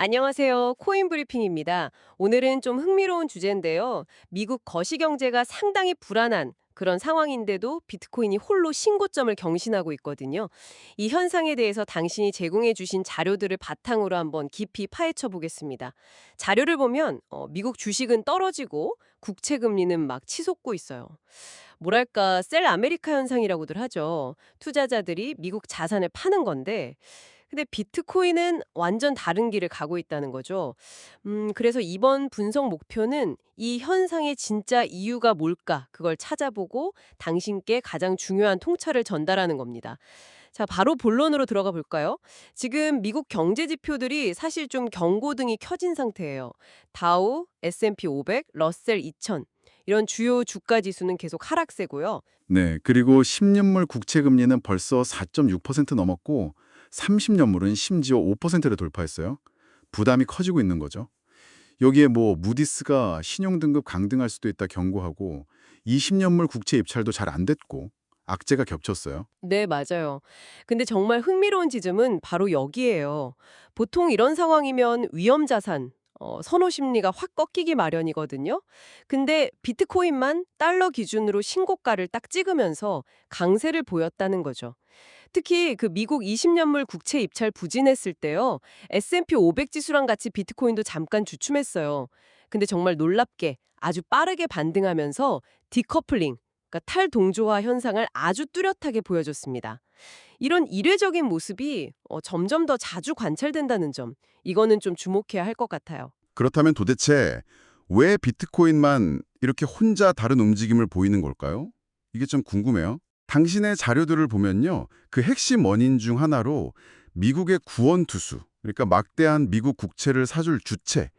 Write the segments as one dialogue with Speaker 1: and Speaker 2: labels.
Speaker 1: 안녕하세요. 코인 브리핑입니다. 오늘은 좀 흥미로운 주제인데요. 미국 거시경제가 상당히 불안한 그런 상황인데도 비트코인이 홀로 신고점을 경신하고 있거든요. 이 현상에 대해서 당신이 제공해 주신 자료들을 바탕으로 한번 깊이 파헤쳐 보겠습니다. 자료를 보면 어, 미국 주식은 떨어지고 국채 금리는 막 치솟고 있어요. 뭐랄까 셀 아메리카 현상이라고들 하죠. 투자자들이 미국 자산을 파는 건데 근데 비트코인은 완전 다른 길을 가고 있다는 거죠. 음, 그래서 이번 분석 목표는 이 현상의 진짜 이유가 뭘까? 그걸 찾아보고 당신께 가장 중요한 통찰을 전달하는 겁니다. 자, 바로 본론으로 들어가 볼까요? 지금 미국 경제 지표들이 사실 좀 경고등이 켜진 상태예요. 다우, S&P 500, 러셀 2000 이런 주요 주가 지수는 계속 하락세고요.
Speaker 2: 네, 그리고 10년물 국채 금리는 벌써 4.6% 넘었고 30년물은 심지어 5%를 돌파했어요. 부담이 커지고 있는 거죠. 여기에 뭐 무디스가 신용등급 강등할 수도 있다 경고하고 20년물 국채 입찰도 잘 안 됐고 악재가 겹쳤어요.
Speaker 1: 네, 맞아요. 근데 정말 흥미로운 지점은 바로 여기예요. 보통 이런 상황이면 위험 자산, 어, 선호 심리가 확 꺾이기 마련이거든요. 근데 비트코인만 달러 기준으로 신고가를 딱 찍으면서 강세를 보였다는 거죠. 특히 그 미국 20년물 국채 입찰 부진했을 때요. S&P 500 지수랑 같이 비트코인도 잠깐 주춤했어요. 근데 정말 놀랍게 아주 빠르게 반등하면서 디커플링, 그러니까 탈동조화 현상을 아주 뚜렷하게 보여줬습니다. 이런 이례적인 모습이 어, 점점 더 자주 관찰된다는 점, 이거는 좀 주목해야 할 것 같아요.
Speaker 2: 그렇다면 도대체 왜 비트코인만 이렇게 혼자 다른 움직임을 보이는 걸까요? 이게 좀 궁금해요. 당신의 자료들을 보면요. 그 핵심 원인 중 하나로 미국의 구원 투수, 그러니까 막대한 미국 국채를 사줄 주체,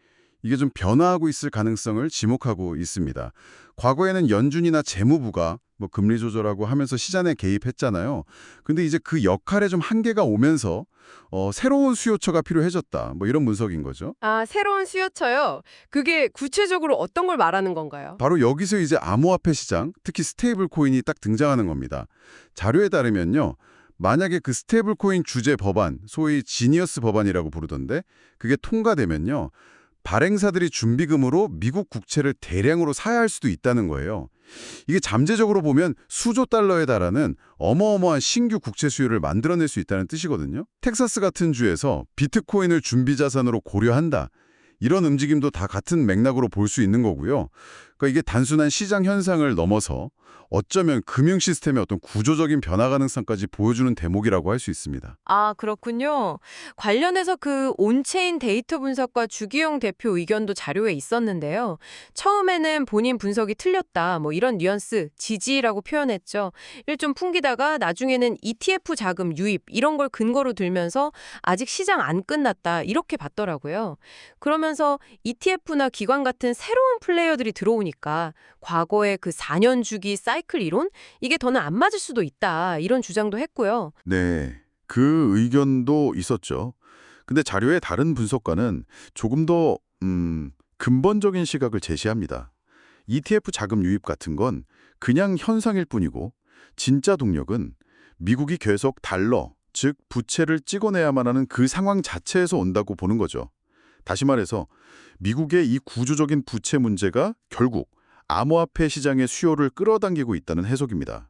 Speaker 2: 이게 좀 변화하고 있을 가능성을 지목하고 있습니다. 과거에는 연준이나 재무부가 뭐 금리 조절하고 하면서 시장에 개입했잖아요. 근데 이제 그 역할에 좀 한계가 오면서 어, 새로운 수요처가 필요해졌다. 뭐 이런 분석인 거죠.
Speaker 1: 아, 새로운 수요처요? 그게 구체적으로 어떤 걸 말하는 건가요?
Speaker 2: 바로 여기서 이제 암호화폐 시장, 특히 스테이블 코인이 딱 등장하는 겁니다. 자료에 따르면요. 만약에 그 스테이블 코인 주제 법안, 소위 지니어스 법안이라고 부르던데 그게 통과되면요. 발행사들이 준비금으로 미국 국채를 대량으로 사야 할 수도 있다는 거예요. 이게 잠재적으로 보면 수조 달러에 달하는 어마어마한 신규 국채 수요를 만들어낼 수 있다는 뜻이거든요. 텍사스 같은 주에서 비트코인을 준비 자산으로 고려한다. 이런 움직임도 다 같은 맥락으로 볼 수 있는 거고요. 그러니까 이게 단순한 시장 현상을 넘어서 어쩌면 금융 시스템의 어떤 구조적인 변화 가능성까지 보여주는 대목이라고 할 수 있습니다.
Speaker 1: 아, 그렇군요. 관련해서 그 온체인 데이터 분석과 주기용 대표 의견도 자료에 있었는데요. 처음에는 본인 분석이 틀렸다, 뭐 이런 뉘앙스, 지지라고 표현했죠. 일 좀 풍기다가 나중에는 ETF 자금 유입 이런 걸 근거로 들면서 아직 시장 안 끝났다 이렇게 봤더라고요. 그러면서 ETF나 기관 같은 새로운 플레이어들이 들어오 니까 과거의 그 4년 주기 사이클 이론 이게 더는 안 맞을 수도 있다 이런 주장도 했고요.
Speaker 2: 네, 그 의견도 있었죠. 근데 자료의 다른 분석가는 조금 더 음, 근본적인 시각을 제시합니다. ETF 자금 유입 같은 건 그냥 현상일 뿐이고 진짜 동력은 미국이 계속 달러, 즉 부채를 찍어내야만 하는 그 상황 자체에서 온다고 보는 거죠. 다시 말해서 미국의 이 구조적인 부채 문제가 결국 암호화폐 시장의 수요를 끌어당기고 있다는 해석입니다.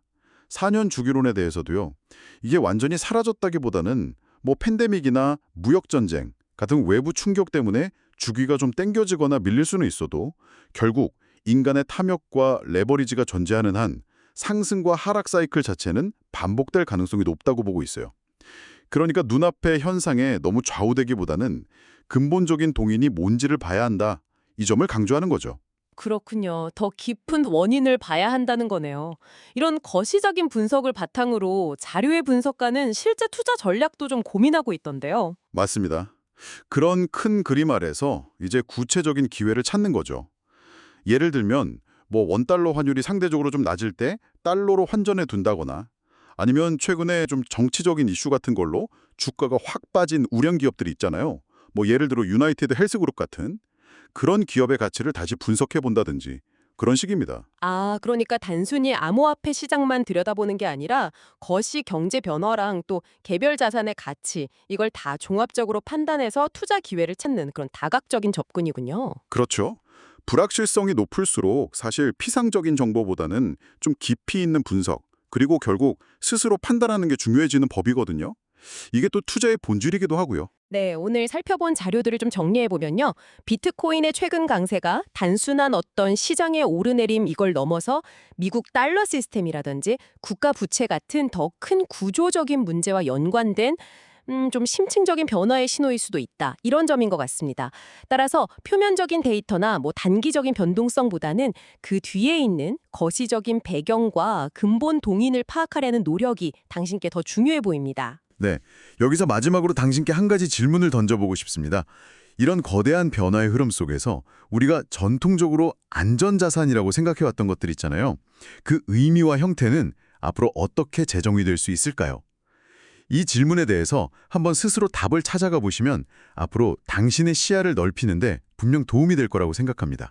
Speaker 2: 4년 주기론에 대해서도요. 이게 완전히 사라졌다기보다는 뭐 팬데믹이나 무역전쟁 같은 외부 충격 때문에 주기가 좀 땡겨지거나 밀릴 수는 있어도 결국 인간의 탐욕과 레버리지가 존재하는 한 상승과 하락 사이클 자체는 반복될 가능성이 높다고 보고 있어요. 그러니까 눈앞의 현상에 너무 좌우되기보다는 근본적인 동인이 뭔지를 봐야 한다. 이 점을 강조하는 거죠.
Speaker 1: 그렇군요. 더 깊은 원인을 봐야 한다는 거네요. 이런 거시적인 분석을 바탕으로 자료의 분석가는 실제 투자 전략도 좀 고민하고 있던데요.
Speaker 2: 맞습니다. 그런 큰 그림 아래서 이제 구체적인 기회를 찾는 거죠. 예를 들면 뭐 원달러 환율이 상대적으로 좀 낮을 때 달러로 환전해 둔다거나 아니면 최근에 좀 정치적인 이슈 같은 걸로 주가가 확 빠진 우량 기업들이 있잖아요. 뭐 예를 들어 유나이티드 헬스그룹 같은 그런 기업의 가치를 다시 분석해 본다든지 그런 식입니다.
Speaker 1: 아, 그러니까 단순히 암호화폐 시장만 들여다보는 게 아니라 거시 경제 변화랑 또 개별 자산의 가치 이걸 다 종합적으로 판단해서 투자 기회를 찾는 그런 다각적인 접근이군요.
Speaker 2: 그렇죠. 불확실성이 높을수록 사실 피상적인 정보보다는 좀 깊이 있는 분석, 그리고 결국 스스로 판단하는 게 중요해지는 법이거든요. 이게 또 투자의 본질이기도 하고요.
Speaker 1: 네, 오늘 살펴본 자료들을 좀 정리해 보면요. 비트코인의 최근 강세가 단순한 어떤 시장의 오르내림 이걸 넘어서 미국 달러 시스템이라든지 국가 부채 같은 더 큰 구조적인 문제와 연관된 음, 좀 심층적인 변화의 신호일 수도 있다. 이런 점인 것 같습니다. 따라서 표면적인 데이터나 뭐 단기적인 변동성보다는 그 뒤에 있는 거시적인 배경과 근본 동인을 파악하려는 노력이 당신께 더 중요해 보입니다.
Speaker 2: 네, 여기서 마지막으로 당신께 한 가지 질문을 던져보고 싶습니다. 이런 거대한 변화의 흐름 속에서 우리가 전통적으로 안전자산이라고 생각해왔던 것들 있잖아요. 그 의미와 형태는 앞으로 어떻게 재정이 될 수 있을까요? 이 질문에 대해서 한번 스스로 답을 찾아가 보시면 앞으로 당신의 시야를 넓히는데 분명 도움이 될 거라고 생각합니다.